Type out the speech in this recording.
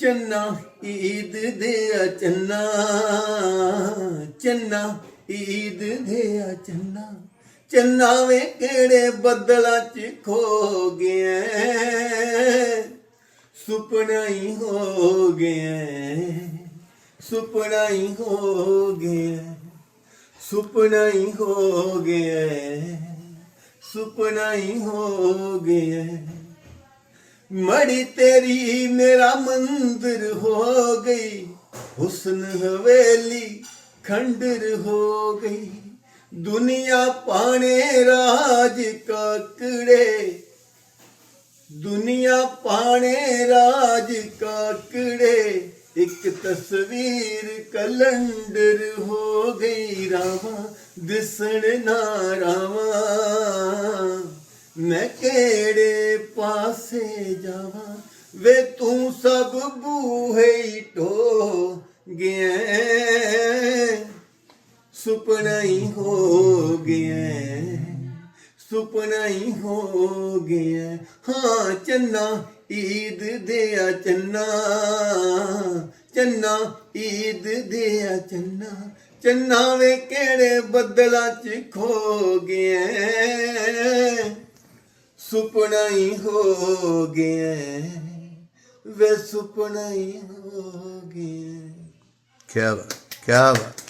ਚੰਨਾ ਈਦ ਦੇ ਆ ਚੰਨਾ ਚੰਨਾ ਈਦ ਦੇ ਆ ਚੰਨਾ। ਚੰਨਾ ਵੇ ਕਿਹੜੇ ਬੱਦਲਾਂ ਚ ਖੋ ਗਿਆ ਸੁਪਨਾ ਹੀ ਹੋ ਗਿਆ ਸੁਪਨਾ ਹੀ ਹੋ ਗਿਆ ਸੁਪਨਾ ਹੀ ਹੋ ਗਿਆ ਸੁਪਨਾ ਹੀ ਹੋ ਗਿਆ ਮੜੀ ਤੇਰੀ ਮੇਰਾ ਮੰਦਰ ਹੋ ਗਈ। ਹੁਸਨ ਹਵੇਲੀ ਖੰਡਰ ਹੋ ਗਈ। ਦੁਨੀਆ ਪਾਣੇ ਰਾਜ ਕਾਕੜੇ। ਦੁਨੀਆ ਪਾਣੇ ਰਾਜ ਕਾਕੜੇ। ਇੱਕ ਤਸਵੀਰ ਕਲੰਡਰ ਹੋ ਗਈ। ਰਾਵਾਂ ਦਿਸਣ ਨਾ ਰਾਵਾਂ ਮੈਂ ਕਿਹੜੇ ਪਾਸੇ ਜਾਵਾਂ? ਵੇ ਤੂੰ ਸਭ ਬੂਹੇ ਹੀ ਢੋ ਗਿਆ ਸੁਪਨਾ ਹੀ ਹੋ ਗਿਆ ਸੁਪਨਾ ਹੀ ਹੋ ਗਿਆ ਹਾਂ, ਚੰਨਾ ਈਦ ਦੇ ਆ ਚੰਨਾ। ਚੰਨਾ ਈਦ ਦੇ ਆ ਚੰਨਾ। ਚੰਨਾ ਵੇ ਕਿਹੜੇ ਬੱਦਲਾਂ ਚ ਖੋ ਗਿਆ ਸੁਪਨਾ ਹੀ ਹੋ ਗਿਆ ਵੇ ਸੁਪਨਾ ਹੀ ਹੋ ਗਿਆ। ਕੀ ਬਾਤ ਕੀ ਬਾਤ।